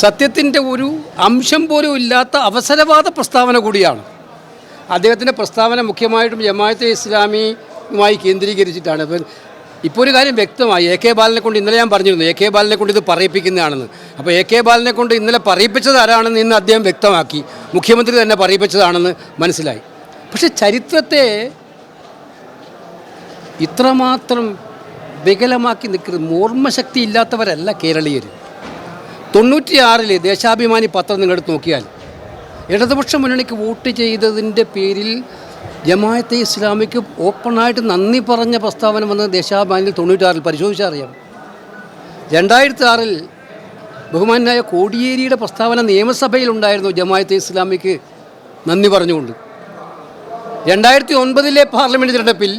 സത്യത്തിന്റെ ഒരു അംശം പോലും ഇല്ലാത്ത അവസരവാദ പ്രസ്താവന കൂടിയാണ്. അദ്ദേഹത്തിന്റെ പ്രസ്താവന മുഖ്യമായിട്ടും ജമാഅത്തെ ഇസ്ലാമിയുമായി കേന്ദ്രീകരിച്ചിട്ടാണ്. ഇപ്പോൾ ഒരു കാര്യം വ്യക്തമായി എ കെ ബാലനെ കൊണ്ട് ഇന്നലെ ഞാൻ പറഞ്ഞിരുന്നു. എ കെ ബാലനെ കൊണ്ട് ഇത് പറയിപ്പിക്കുന്നതാണെന്ന്. അപ്പോൾ എ കെ ബാലനെ കൊണ്ട് ഇന്നലെ പറയിപ്പിച്ചത് ആരാണെന്ന് ഇന്ന് അദ്ദേഹം വ്യക്തമാക്കി. മുഖ്യമന്ത്രി തന്നെ പറയിപ്പിച്ചതാണെന്ന് മനസ്സിലായി. പക്ഷെ ചരിത്രത്തെ ഇത്രമാത്രം വികലമാക്കി നിൽക്കുന്നത് ഓർമ്മശക്തി ഇല്ലാത്തവരല്ല കേരളീയർ തൊണ്ണൂറ്റിയാറിൽ ദേശാഭിമാനി പത്രം നിങ്ങളെടുത്ത് നോക്കിയാൽ ഇടതുപക്ഷ മുന്നണിക്ക് വോട്ട് ചെയ്തതിന്റെ പേരിൽ ജമായത്തെ ഇസ്ലാമിക്ക് ഓപ്പണായിട്ട് നന്ദി പറഞ്ഞ പ്രസ്താവന വന്നത് ദേശാഭിമാനിയിൽ തൊണ്ണൂറ്റാറിൽ പരിശോധിച്ചാൽ അറിയാം രണ്ടായിരത്തി ആറിൽ ബഹുമാനായ കോടിയേരിയുടെ പ്രസ്താവന നിയമസഭയിലുണ്ടായിരുന്നു ജമായത്തെ ഇസ്ലാമിക്ക് നന്ദി പറഞ്ഞുകൊണ്ട്. രണ്ടായിരത്തി ഒൻപതിലെ പാർലമെന്റ് തിരഞ്ഞെടുപ്പിൽ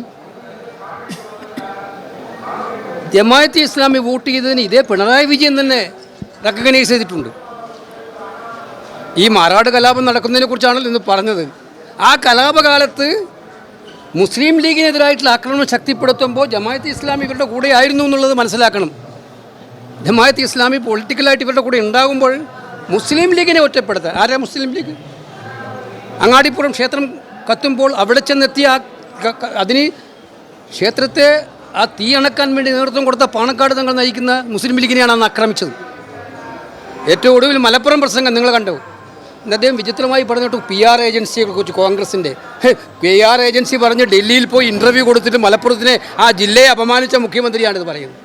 ജമായത്തെ ഇസ്ലാമി വോട്ട് ചെയ്തതിന് ഇതേ പിണറായി വിജയൻ തന്നെ റെക്കഗ്നൈസ് ചെയ്തിട്ടുണ്ട്. ഈ മാറാട് കലാപം നടക്കുന്നതിനെ കുറിച്ചാണല്ലോ ഇന്ന് പറഞ്ഞത്. ആ കലാപകാലത്ത് മുസ്ലിം ലീഗിനെതിരായിട്ടുള്ള ആക്രമണം ശക്തിപ്പെടുത്തുമ്പോൾ ജമായത്ത് ഇസ്ലാമി ഇവരുടെ കൂടെ ആയിരുന്നു എന്നുള്ളത് മനസ്സിലാക്കണം. ജമായത്ത് ഇസ്ലാമി പൊളിറ്റിക്കലായിട്ട് ഇവരുടെ കൂടെ ഉണ്ടാകുമ്പോൾ മുസ്ലിം ലീഗിനെ ഒറ്റപ്പെടുത്തുക ആരാ മുസ്ലിം ലീഗ്? അങ്ങാടിപ്പുറം ക്ഷേത്രം കത്തുമ്പോൾ അവിടെ ചെന്നെത്തിയ അതിന് ക്ഷേത്രത്തെ ആ തീ അണക്കാൻ വേണ്ടി നേതൃത്വം കൊടുത്ത പാണക്കാട് തങ്ങൾ നയിക്കുന്ന മുസ്ലിം ലീഗിനെയാണ് അന്ന് ആക്രമിച്ചത്. ഏറ്റവും ഒടുവിൽ മലപ്പുറം പ്രസംഗം നിങ്ങൾ കണ്ടു. അദ്ദേഹം വിചിത്രമായി പറഞ്ഞിട്ട് പി ആർ ഏജൻസിയെ കുറിച്ച് കോൺഗ്രസിന്റെ പി ആർ ഏജൻസി പറഞ്ഞ് ഡൽഹിയിൽ പോയി ഇന്റർവ്യൂ കൊടുത്തിട്ട് മലപ്പുറത്തിനെ ആ ജില്ലയെ അപമാനിച്ച മുഖ്യമന്ത്രിയാണിത് പറയുന്നത്.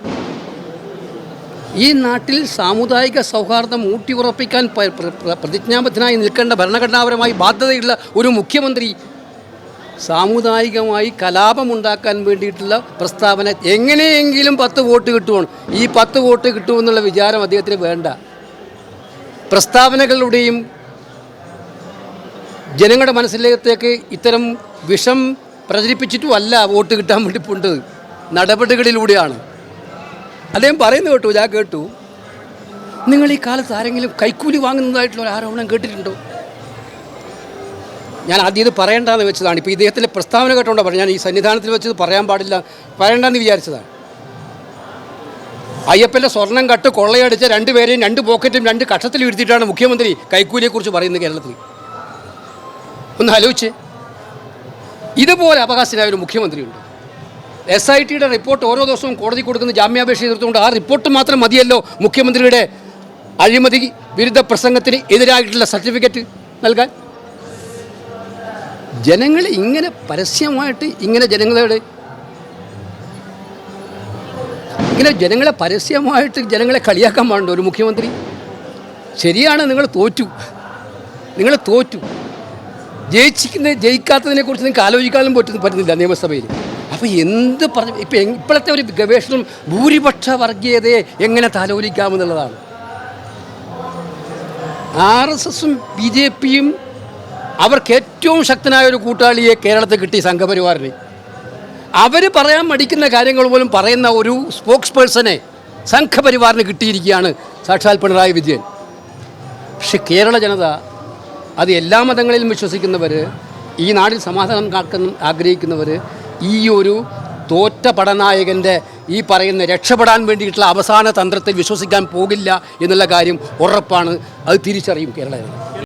ഈ നാട്ടിൽ സാമുദായിക സൗഹാർദ്ദം ഊട്ടിയുറപ്പിക്കാൻ പ്രതിജ്ഞാബദ്ധനായി നിൽക്കേണ്ട ഭരണഘടനാപരമായി ബാധ്യതയുള്ള ഒരു മുഖ്യമന്ത്രി സാമുദായികമായി കലാപമുണ്ടാക്കാൻ വേണ്ടിയിട്ടുള്ള പ്രസ്താവന എങ്ങനെയെങ്കിലും പത്ത് വോട്ട് കിട്ടുവാണ്. ഈ പത്ത് വോട്ട് കിട്ടുമെന്നുള്ള വിചാരം അദ്ദേഹത്തിന് വേണ്ട. പ്രസ്താവനകളുടെയും ജനങ്ങളുടെ മനസ്സിലേക്ക് ഇത്തരം വിഷം പ്രചരിപ്പിച്ചിട്ടുമല്ല വോട്ട് കിട്ടാൻ വേണ്ടി പോണ്ടത് നടപടികളിലൂടെയാണ്. അദ്ദേഹം പറയുന്നത് കേട്ടു ഞാൻ കേട്ടു. നിങ്ങൾ ഈ കാലത്ത് ആരെങ്കിലും കൈക്കൂലി വാങ്ങുന്നതായിട്ടുള്ള ഒരു ആരോപണം കേട്ടിട്ടുണ്ടോ? ഞാൻ ആദ്യം ഇത് പറയേണ്ടെന്ന് വെച്ചതാണ്. ഇപ്പോൾ ഇദ്ദേഹത്തിന്റെ പ്രസ്താവന കേട്ടോണ്ടാണ് പറഞ്ഞു ഞാൻ ഈ സന്നിധാനത്തിൽ വെച്ചത് പറയാൻ പാടില്ല പറയേണ്ടെന്ന് വിചാരിച്ചതാണ്. അയ്യപ്പന്റെ സ്വർണം കട്ട് കൊള്ളയടിച്ച രണ്ടുപേരെയും രണ്ട് പോക്കറ്റും രണ്ട് കഷത്തിൽ ഇരുത്തിയിട്ടാണ് മുഖ്യമന്ത്രി കൈക്കൂലിയെക്കുറിച്ച് പറയുന്നത് കേരളത്തിൽ. ഒന്ന് ആലോചിച്ച്. ഇതുപോലെ അവകാശനായ ഒരു മുഖ്യമന്ത്രിയുണ്ട്. എസ് ഐ ടിയുടെ റിപ്പോർട്ട് ഓരോ ദിവസവും കോടതി കൊടുക്കുന്ന ജാമ്യാപേക്ഷ എതിർത്തുകൊണ്ട് ആ റിപ്പോർട്ട് മാത്രം മതിയല്ലോ മുഖ്യമന്ത്രിയുടെ അഴിമതി വിരുദ്ധ പ്രസംഗത്തിന് എതിരായിട്ടുള്ള സർട്ടിഫിക്കറ്റ് നൽകാൻ. ജനങ്ങൾ ഇങ്ങനെ പരസ്യമായിട്ട് ഇങ്ങനെ ജനങ്ങളുടെ ഇങ്ങനെ ജനങ്ങളെ പരസ്യമായിട്ട് ജനങ്ങളെ കളിയാക്കാൻ പാടുണ്ടോ ഒരു മുഖ്യമന്ത്രി? ശരിയാണ് നിങ്ങൾ തോറ്റു. നിങ്ങൾ തോറ്റു. ജയിച്ചിക്കുന്ന ജയിക്കാത്തതിനെ കുറിച്ച് നിങ്ങൾക്ക് ആലോചിക്കാനും പറ്റുന്ന പറ്റുന്നില്ല നിയമസഭയിൽ. അപ്പോൾ എന്ത് പറഞ്ഞു ഇപ്പം ഇപ്പോഴത്തെ ഒരു ഗവേഷണം ഭൂരിപക്ഷ വർഗീയതയെ എങ്ങനെ താലോലിക്കാമെന്നുള്ളതാണ് ആർ എസ് എസും ബി ജെ പിയും അവർക്ക് ഏറ്റവും ശക്തനായ ഒരു കൂട്ടാളിയെ കേരളത്തിൽ കിട്ടി സംഘപരിവാറിന്. അവർ പറയാൻ മടിക്കുന്ന കാര്യങ്ങൾ പോലും പറയുന്ന ഒരു സ്പോക്സ് പേഴ്സണെ സംഘപരിവാറിന് കിട്ടിയിരിക്കുകയാണ് സാക്ഷാൽ പിണറായി വിജയൻ. പക്ഷെ കേരള ജനത അത് എല്ലാ മതങ്ങളിലും വിശ്വസിക്കുന്നവർ ഈ നാടിൽ സമാധാനം കാക്കുന്ന ആഗ്രഹിക്കുന്നവർ ഈ ഒരു തോറ്റ പടനായകന്റെ ഈ പറയുന്ന രക്ഷപ്പെടാൻ വേണ്ടിയിട്ടുള്ള അവസാന തന്ത്രത്തെ വിശ്വസിക്കാൻ പോകില്ല എന്നുള്ള കാര്യം ഉറപ്പാണ്. അത് തിരിച്ചറിയും കേരള ജനത.